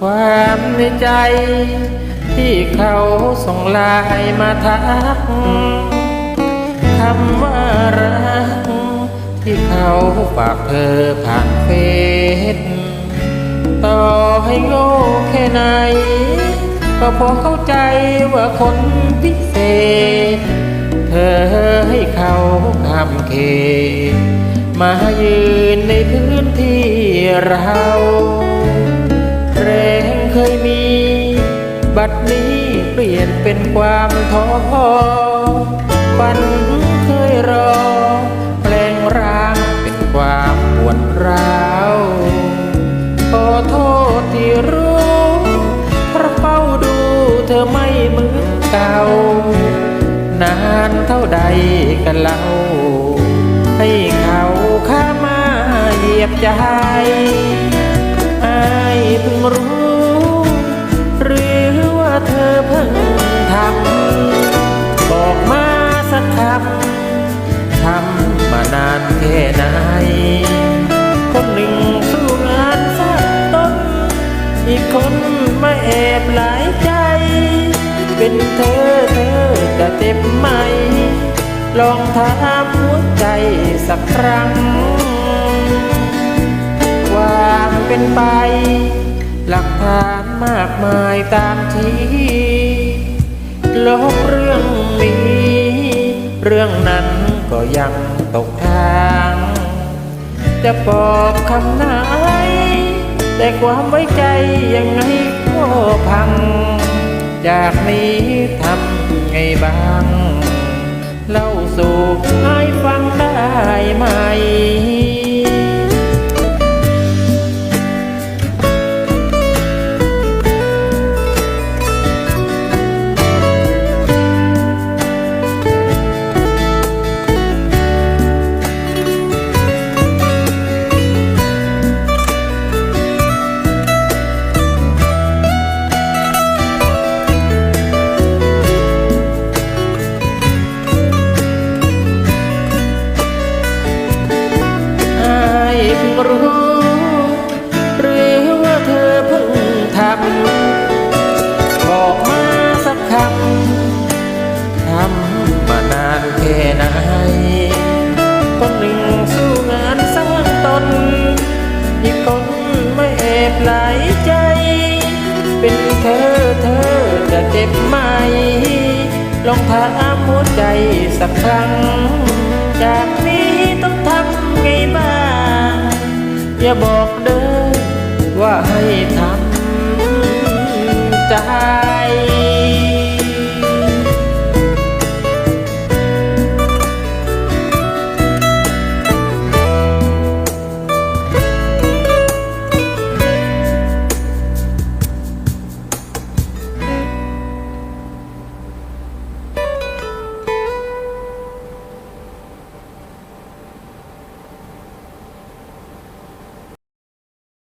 ความในใจที่เขาส่งไลายมาทักคำว่ารัก ที่เขาฝากเธอผ่านเฟซต่อให้โง่แค่ไหน ก็พอเข้าใจว่าคนพิเศษ เธอให้เขาข้ามเขตมายืนในพื้นที่เรา บัดนี้เปลี่ยนเป็นความท้อฝันเคยรอ แปลงร่างเป็นความปวดร้าวขอโทษที่รู้เพราะเฝ้าดูเธอไม่เหมือนเก่า นานเท่าใดกันเล่า ให้เขาข้ามาเหยียบใจอายเพิ่งรู้านานแค่ไหน คนหนึ่งสู้งานสักต้นอีกคนมาแอบหลายใจ เป็นเธอเธอจะเจ็บไหม ลองถามหัวใจสักครั้ง ความเป็นไป หลักฐานมากมายตามที่ลบเรื่องนี้ เรื่องนั้นก็ยัง ตกทาง จะบอกคำไหน แต่ความไว้ใจยังไงก็พัง จากนี้ทำไงบ้าง เล่าสู่ให้ฟังได้ไหม รู้ หรือว่าเธอเพิ่งทำบอกมาสักคำทำมานานแค่ไหนคนหนึ่งสู้งานสร้างตน อีกคนไม่แอบหลายใจ เป็นเธอเธอจะเจ็บไหม ลองถามหัวใจสักครั้ง จากนี้ต้องทำไงบ้าง อย่าบอกเด้อว่าให้ทำใจ